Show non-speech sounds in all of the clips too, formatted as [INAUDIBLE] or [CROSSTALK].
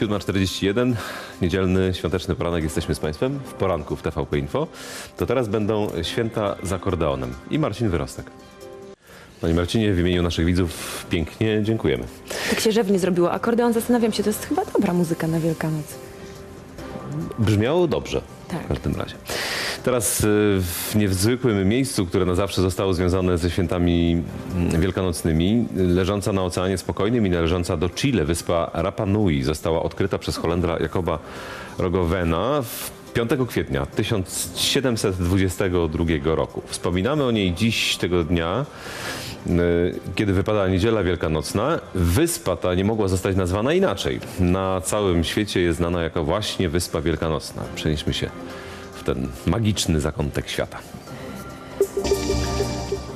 7.41, niedzielny, świąteczny poranek, jesteśmy z Państwem w poranku w TVP Info. To teraz będą święta z akordeonem i Marcin Wyrostek. Panie Marcinie, w imieniu naszych widzów pięknie dziękujemy. Tak się rzewnie zrobiło. Akordeon, zastanawiam się, to jest chyba dobra muzyka na Wielkanoc. Brzmiało dobrze Tak. w każdym razie. Teraz y, w niezwykłym miejscu, które na zawsze zostało związane ze świętami mm, wielkanocnymi, leżąca na Oceanie Spokojnym i należąca do Chile, wyspa Rapa Nui została odkryta przez Holendra Jakoba Rogowena w 5 kwietnia 1722 roku. Wspominamy o niej dziś tego dnia, y, kiedy wypada niedziela wielkanocna. Wyspa ta nie mogła zostać nazwana inaczej. Na całym świecie jest znana jako właśnie Wyspa Wielkanocna. Przenieśmy się ten magiczny zakątek świata.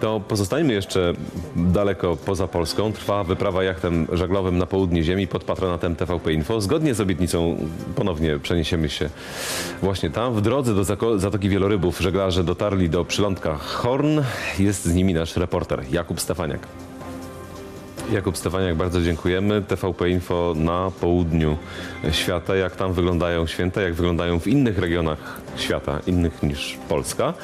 To pozostańmy jeszcze daleko poza Polską. Trwa wyprawa jachtem żaglowym na południe Ziemi pod patronatem TVP Info. Zgodnie z obietnicą ponownie przeniesiemy się właśnie tam. W drodze do Zatoki Wielorybów żeglarze dotarli do przylądka Horn. Jest z nimi nasz reporter Jakub Stefaniak. Jakub Stefaniak, bardzo dziękujemy. TVP Info na południu świata. Jak tam wyglądają święta, jak wyglądają w innych regionach świata, innych niż Polska.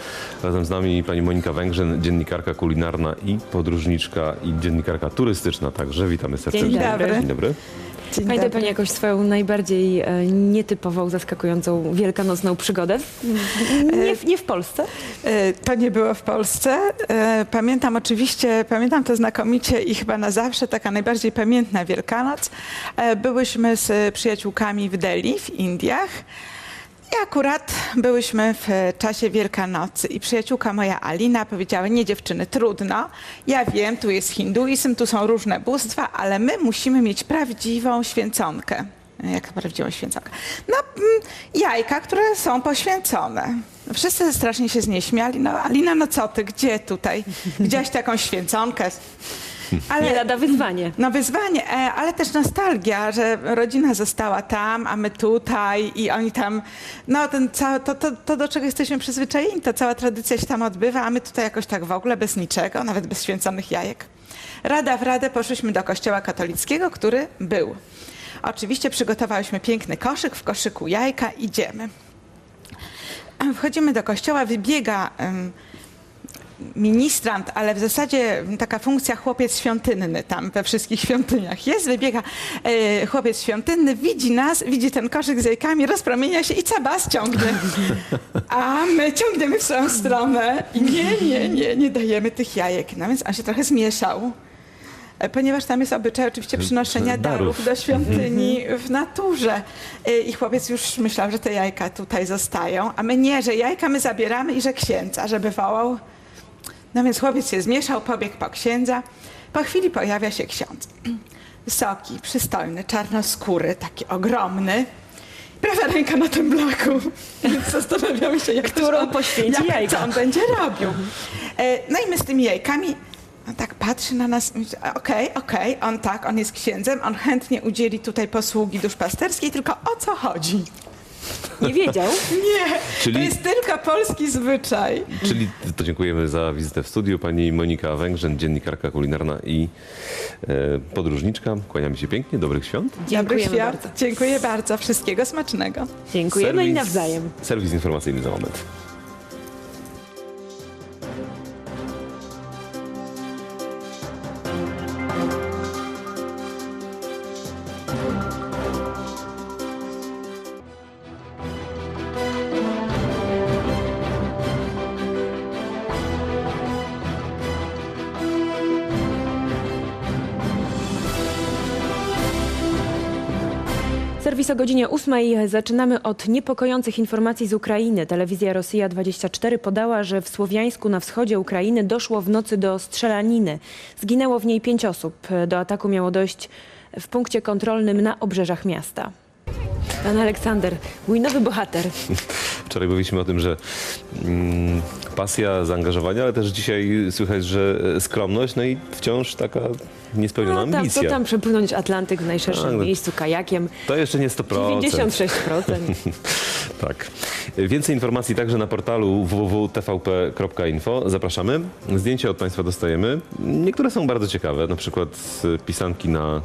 Razem z nami pani Monika Węgrzyn, dziennikarka kulinarna i podróżniczka i dziennikarka turystyczna także. Witamy serdecznie. Dzień dobry. Dzień dobry. Dzień Pamięta dobry. Pani jakąś swoją najbardziej e, nietypową, zaskakującą wielkanocną przygodę? [LAUGHS] Nie, w- nie w Polsce? E, To nie było w Polsce. E, Pamiętam oczywiście, pamiętam to znakomicie i chyba na zawsze taka najbardziej pamiętna Wielkanoc. E, Byłyśmy z przyjaciółkami w Delhi w Indiach. I akurat byłyśmy w czasie Wielkanocy i przyjaciółka moja Alina powiedziała, nie dziewczyny, trudno, ja wiem, tu jest hinduizm, tu są różne bóstwa, ale my musimy mieć prawdziwą święconkę. Jak prawdziwą święconkę? No, mm, jajka, które są poświęcone. Wszyscy strasznie się z niej śmiali. No, Alina, no co ty, gdzie tutaj? Gdzieś taką święconkę. Ale... Nie lada wyzwanie. No wyzwanie, e, ale też nostalgia, że rodzina została tam, a my tutaj i oni tam, no ten ca- to, to, to do czego jesteśmy przyzwyczajeni, to cała tradycja się tam odbywa, a my tutaj jakoś tak w ogóle bez niczego, nawet bez święconych jajek. Rada w radę poszliśmy do kościoła katolickiego, który był. Oczywiście przygotowałyśmy piękny koszyk, w koszyku jajka, idziemy. Wchodzimy do kościoła, wybiega ministrant, ale w zasadzie taka funkcja chłopiec świątynny tam we wszystkich świątyniach jest. Wybiega e, chłopiec świątynny, widzi nas, widzi ten koszyk z jajkami, rozpromienia się i cabas ciągnie. A my ciągniemy w swoją stronę i nie, nie, nie, nie dajemy tych jajek. No więc on się trochę zmieszał. E, Ponieważ tam jest obyczaj oczywiście przynoszenia darów. darów do świątyni w naturze. E, I chłopiec już myślał, że te jajka tutaj zostają, a my nie, że jajka my zabieramy i że księdza, żeby wołał. No więc chłopiec się zmieszał, pobiegł po księdza. Po chwili pojawia się ksiądz. Wysoki, przystojny, czarnoskóry, taki ogromny. Prawa ręka na tym blaku. Więc zastanawiamy się, jak Którą to, poświęci jak, jajka. co on będzie robił. E, No i my z tymi jajkami, on tak patrzy na nas, myśli, a, okej, okej, on tak, on jest księdzem, on chętnie udzieli tutaj posługi duszpasterskiej, tylko o co chodzi? Nie wiedział. Nie, Czyli- to jest tylko polski zwyczaj. Czyli to dziękujemy za wizytę w studiu. Pani Monika Węgrzyn, dziennikarka kulinarna i e, podróżniczka. Kłaniamy się pięknie. Dobrych świąt. Dobrych Dziękujemy świąt. bardzo. Dziękuję bardzo. Wszystkiego smacznego. Dziękujemy i Serwis- nawzajem. Serwis informacyjny za moment. Serwis o godzinie 8 zaczynamy od niepokojących informacji z Ukrainy. Telewizja Rosja 24 podała, że w Słowiańsku na wschodzie Ukrainy doszło w nocy do strzelaniny. Zginęło w niej pięć osób. Do ataku miało dojść w punkcie kontrolnym na obrzeżach miasta. Pan Aleksander, mój nowy bohater. [LAUGHS] Wczoraj mówiliśmy o tym, że mm, pasja, zaangażowanie, ale też dzisiaj słychać, że e, skromność, no i wciąż taka niespełniona No, tam, co tam przepłynąć Atlantyk w najszerszym Tak, miejscu kajakiem? To jeszcze nie 100%. 96%. [LAUGHS] Tak. Więcej informacji także na portalu www.tvp.info. Zapraszamy. Zdjęcia od Państwa dostajemy. Niektóre są bardzo ciekawe, na przykład pisanki na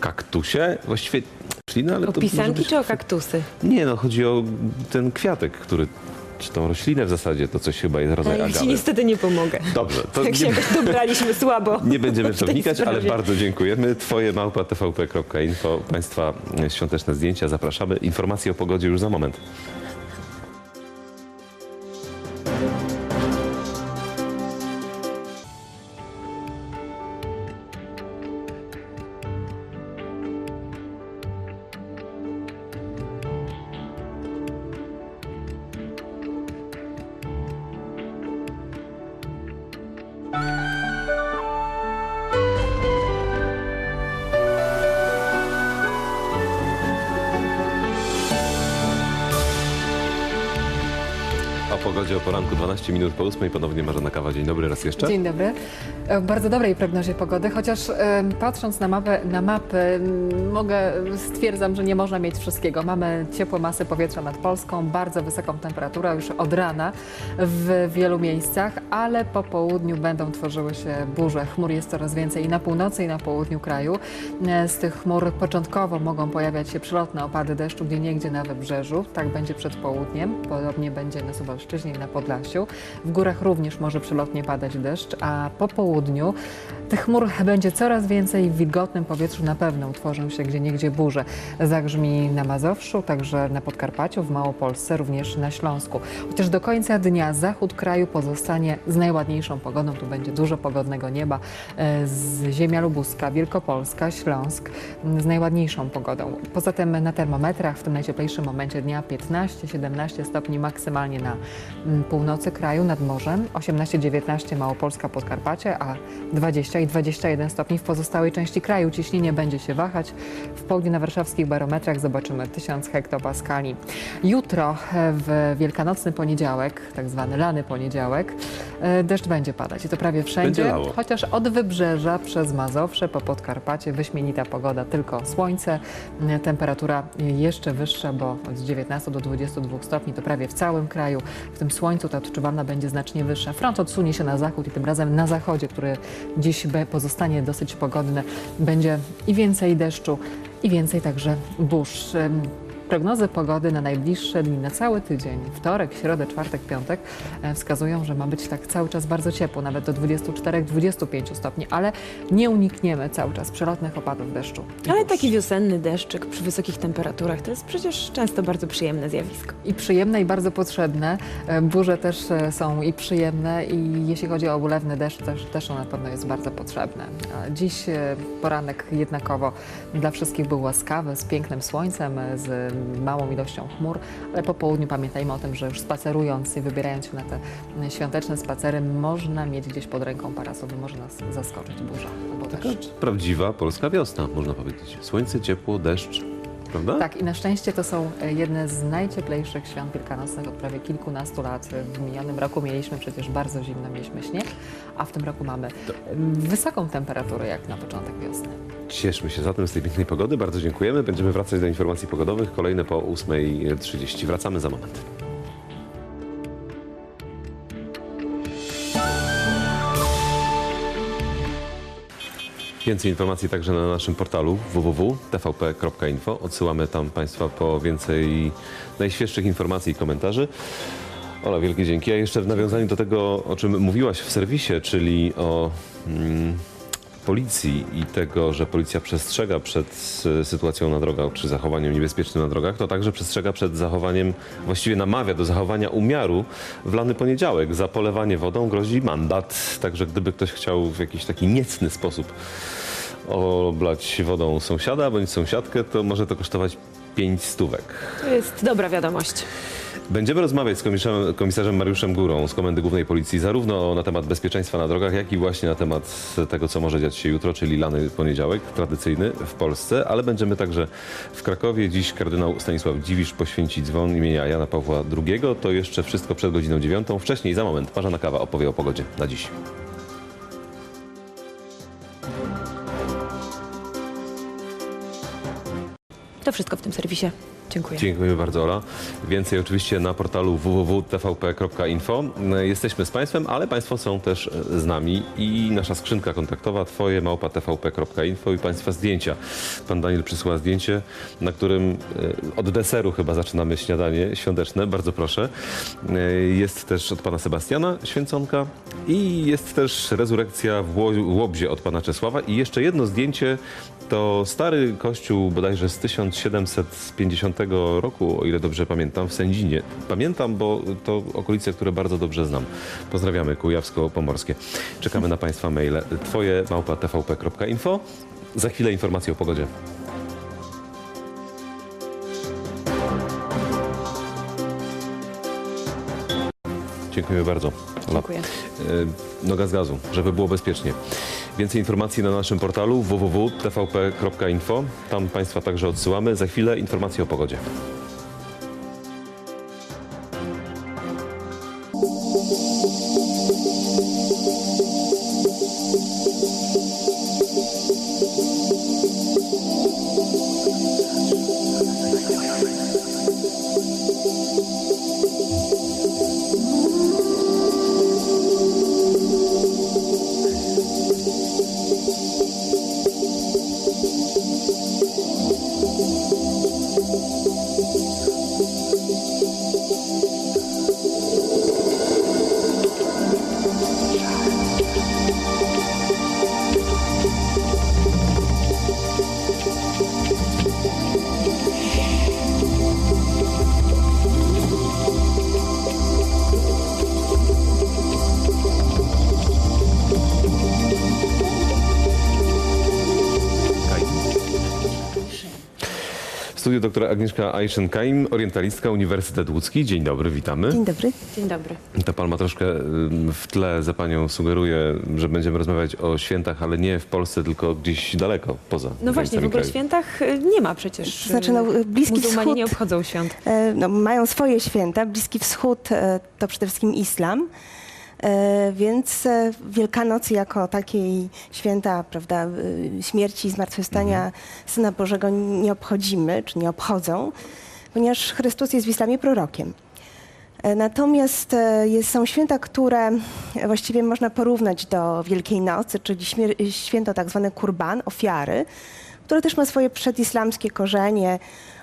kaktusie. Właściwie rośliny, ale O to pisanki być... czy o kaktusy? Nie, no chodzi o ten kwiatek, który, czy tą roślinę w zasadzie, to coś chyba jest rodzaj Ja ci agawy. niestety nie pomogę. Dobrze, to [LAUGHS] Tak się nie, [LAUGHS] jakoś dobraliśmy słabo. nie będziemy w to wnikać, ale bardzo dziękujemy. Twoje małpa tvp.info, Państwa świąteczne zdjęcia, zapraszamy. Informacje o pogodzie już za moment. O pogodzie o poranku 12 minut po 8. Ponownie Marzena Kawa. Dzień dobry raz jeszcze. Dzień dobry. E, W bardzo dobrej prognozie pogody, chociaż e, patrząc na mapę, na mapy, mogę, stwierdzam, że nie można mieć wszystkiego. Mamy ciepłe masy powietrza nad Polską, bardzo wysoką temperaturę już od rana w wielu miejscach, ale po południu będą tworzyły się burze. Chmur jest coraz więcej i na północy, i na południu kraju. E, Z tych chmur początkowo mogą pojawiać się przelotne opady deszczu, gdzie niegdzie na wybrzeżu. Tak będzie przed południem. Podobnie będzie na Suwalszczyźnie i na Podlasiu. W górach również może przelotnie padać deszcz, a po południu tych chmur będzie coraz więcej. W wilgotnym powietrzu na pewno utworzą się gdzie niegdzie burze. Zagrzmi na Mazowszu, także na Podkarpaciu, w Małopolsce, również na Śląsku. Chociaż do końca dnia zachód kraju pozostanie z najładniejszą pogodą. Tu będzie dużo pogodnego nieba. E, Z ziemia lubuska, Wielkopolska, Śląsk z najładniejszą pogodą. Poza tym na termometrach w tym najcieplejszym momencie dnia 15-17 stopni maksymalnie na północy kraju nad morzem, 18-19 Małopolska, Podkarpacie, a 20 i 21 stopni w pozostałej części kraju. Ciśnienie będzie się wahać. W południu na warszawskich barometrach zobaczymy 1000 hektopaskali. Jutro e, w wielkanocny poniedziałek, tak zwany lany poniedziałek, e, deszcz będzie padać i to prawie wszędzie, chociaż od wybrzeża przez Mazowsze po Podkarpacie wyśmienita pogoda, tylko słońce, e, temperatura jeszcze wyższa, bo od 19 do 22 stopni to prawie w całym kraju. W tym słońcu ta odczuwalna będzie znacznie wyższa. Front odsunie się na zachód i tym razem na zachodzie, który dziś pozostanie dosyć pogodny, będzie i więcej deszczu, i więcej także burz. Prognozy pogody na najbliższe dni, na cały tydzień, wtorek, środę, czwartek, piątek, e, wskazują, że ma być tak cały czas bardzo ciepło, nawet do 24-25 stopni, ale nie unikniemy cały czas przelotnych opadów deszczu. i Ale taki wiosenny deszczyk przy wysokich temperaturach to jest przecież często bardzo przyjemne zjawisko. I przyjemne i bardzo potrzebne. E, Burze też e, są i przyjemne i jeśli chodzi o ulewny deszcz, też, też on na pewno jest bardzo potrzebny. A Dziś poranek jednakowo dla wszystkich był łaskawy, z pięknym słońcem, z małą ilością chmur, ale po południu pamiętajmy o tym, że już spacerując i wybierając się na te świąteczne spacery, można mieć gdzieś pod ręką parasol, może nas zaskoczyć burza Taka deszcz. prawdziwa polska wiosna, można powiedzieć. Słońce, ciepło, deszcz, prawda? Tak, i na szczęście to są jedne z najcieplejszych świąt wielkanocnych od prawie kilkunastu lat. W minionym roku mieliśmy przecież bardzo zimno, mieliśmy śnieg, a w tym roku mamy wysoką temperaturę jak na początek wiosny. Cieszmy się zatem z tej pięknej pogody. Bardzo dziękujemy. Będziemy wracać do informacji pogodowych. Kolejne po 8.30. Wracamy za moment. Więcej informacji także na naszym portalu www.tvp.info. Odsyłamy tam Państwa po więcej najświeższych informacji i komentarzy. Ola, wielkie dzięki. A jeszcze w nawiązaniu do tego, o czym mówiłaś w serwisie, czyli o mm, policji i tego, że policja przestrzega przed e, sytuacją na drogach czy zachowaniem niebezpiecznym na drogach, to także przestrzega przed zachowaniem, właściwie namawia do zachowania umiaru w lany poniedziałek. Za polewanie wodą grozi mandat. Także gdyby ktoś chciał w jakiś taki niecny sposób oblać wodą sąsiada bądź sąsiadkę, to może to kosztować pięć stówek. To jest dobra wiadomość. Będziemy rozmawiać z komisarzem, komisarzem Mariuszem Górą z Komendy Głównej Policji zarówno na temat bezpieczeństwa na drogach, jak i właśnie na temat tego, co może dziać się jutro, czyli lany poniedziałek, tradycyjny w Polsce, ale będziemy także w Krakowie. Dziś kardynał Stanisław Dziwisz poświęci dzwon imienia Jana Pawła II. To jeszcze wszystko przed godziną dziewiątą. Wcześniej, za moment, Marzena Kawa opowie o pogodzie na dziś. To wszystko w tym serwisie. Dziękuję. Dziękuję bardzo, Ola. Więcej oczywiście na portalu www.tvp.info. Jesteśmy z Państwem, ale Państwo są też z nami i nasza skrzynka kontaktowa twoje małpa tvp.info i Państwa zdjęcia. Pan Daniel przysłał zdjęcie, na którym e, od deseru chyba zaczynamy śniadanie świąteczne. Bardzo proszę. E, Jest też od Pana Sebastiana święconka i jest też rezurekcja w Ło- Łobzie od Pana Czesława i jeszcze jedno zdjęcie to stary kościół bodajże z 1750 roku, o ile dobrze pamiętam, w Sędzinie. Pamiętam, bo to okolice, które bardzo dobrze znam. Pozdrawiamy Kujawsko-Pomorskie. Czekamy na Państwa maile. Twoje małpa tvp.info. Za chwilę informacje o pogodzie. Dziękuję bardzo. Ola. Dziękuję. E, Noga z gazu, żeby było bezpiecznie. Więcej informacji na naszym portalu www.tvp.info. Tam Państwa także odsyłamy. Za chwilę informacje o pogodzie. W studiu doktora Agnieszka Aiszen-Kaim, orientalistka, Uniwersytet Łódzki. Dzień dobry, witamy. Dzień dobry. Dzień dobry. Ta palma troszkę w tle za panią sugeruje, że będziemy rozmawiać o świętach, ale nie w Polsce, tylko gdzieś daleko, poza No właśnie, w ogóle kraju. świętach y, nie ma przecież. Znaczy, no, Bliski Muzułmanie Wschód- nie obchodzą świąt. E, No, mają swoje święta. Bliski Wschód e, to przede wszystkim islam. E, Więc e, Wielkanoc jako takiej święta, prawda, e, śmierci i zmartwychwstania Syna Bożego nie obchodzimy, czy nie obchodzą, ponieważ Chrystus jest w islamie prorokiem. Natomiast jest, są święta, które właściwie można porównać do Wielkiej Nocy, czyli święto tak zwane kurban, ofiary, które też ma swoje przedislamskie korzenie,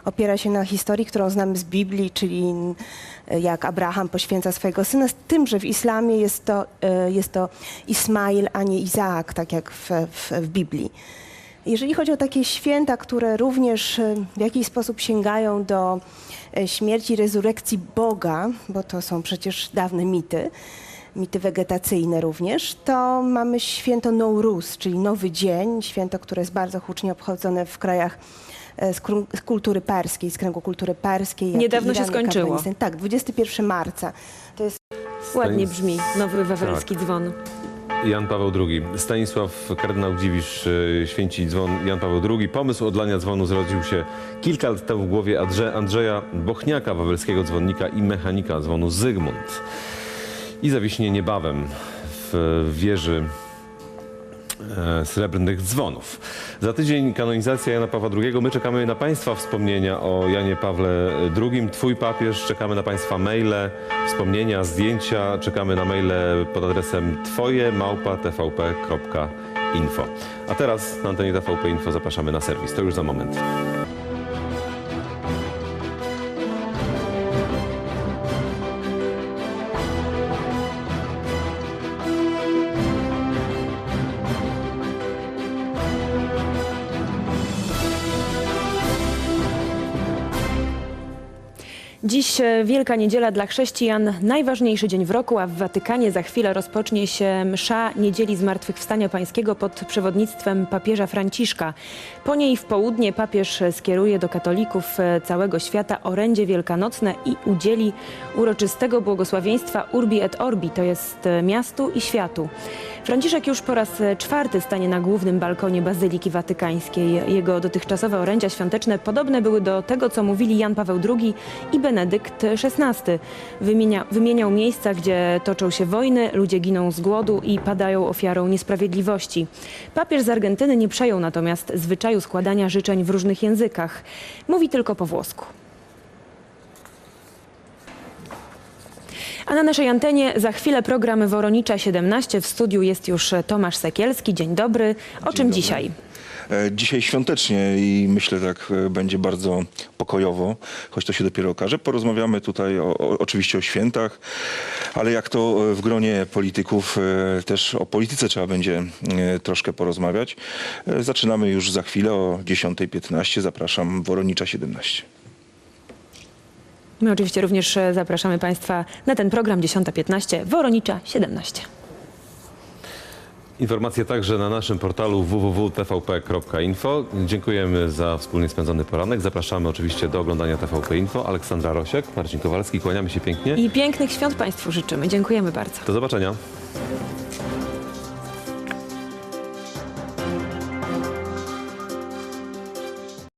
opiera się na historii, którą znamy z Biblii, czyli e, jak Abraham poświęca swojego syna, z tym, że w islamie jest to, e, jest to Ismail, a nie Izaak, tak jak w, w, w Biblii. Jeżeli chodzi o takie święta, które również e, w jakiś sposób sięgają do śmierci rezurekcji Boga, bo to są przecież dawne mity, mity wegetacyjne również, to mamy święto Nowruz, czyli Nowy Dzień, święto, które jest bardzo hucznie obchodzone w krajach e, z, z kultury perskiej, z kręgu kultury perskiej. Niedawno się Iran, jak skończyło. Tak, 21 marca. To jest Ładnie brzmi nowy wawelski dzwon. Jan Paweł II. Stanisław kardynał Dziwisz e, święci dzwon Jan Paweł II. Pomysł odlania dzwonu zrodził się kilka lat temu w głowie Andrze, Andrzeja Bochniaka, wawelskiego dzwonnika i mechanika dzwonu Zygmunt. I zawiśnie niebawem w wieży e, srebrnych dzwonów. Za tydzień kanonizacja Jana Pawła II. My czekamy na Państwa wspomnienia o Janie Pawle II. Twój papież, czekamy na Państwa maile, wspomnienia, zdjęcia. Czekamy na maile pod adresem twoje. A teraz na antenie TVP Info zapraszamy na serwis. To już za moment. Dziś e, Wielka Niedziela dla chrześcijan, najważniejszy dzień w roku, a w Watykanie za chwilę rozpocznie się msza Niedzieli Zmartwychwstania Pańskiego pod przewodnictwem papieża Franciszka. Po niej w południe papież skieruje do katolików e, całego świata orędzie wielkanocne i udzieli uroczystego błogosławieństwa Urbi et Orbi, to jest e, miastu i światu. Franciszek już po raz czwarty stanie na głównym balkonie Bazyliki Watykańskiej. Jego dotychczasowe orędzia świąteczne podobne były do tego, co mówili Jan Paweł II i Benedykt XVI. Wymienia, wymieniał miejsca, gdzie toczą się wojny, ludzie giną z głodu i padają ofiarą niesprawiedliwości. Papież z Argentyny nie przejął natomiast zwyczaju składania życzeń w różnych językach. Mówi tylko po włosku. A na naszej antenie za chwilę program Woronicza 17. W studiu jest już Tomasz Sekielski. Dzień dobry. O Dzień czym dobry. dzisiaj? E, Dzisiaj świątecznie i myślę tak e, będzie bardzo pokojowo, choć to się dopiero okaże. Porozmawiamy tutaj o, o, oczywiście o świętach, ale jak to e, w gronie polityków też o polityce trzeba będzie troszkę porozmawiać. Zaczynamy już za chwilę o 10.15. Zapraszam Woronicza 17. My oczywiście również zapraszamy Państwa na ten program 10.15 Woronicza 17. Informacje także na naszym portalu www.tvp.info. Dziękujemy za wspólnie spędzony poranek. Zapraszamy oczywiście do oglądania TVP Info. Aleksandra Rosiek, Marcin Kowalski, kłaniamy się pięknie. I pięknych świąt Państwu życzymy. Dziękujemy bardzo. Do zobaczenia.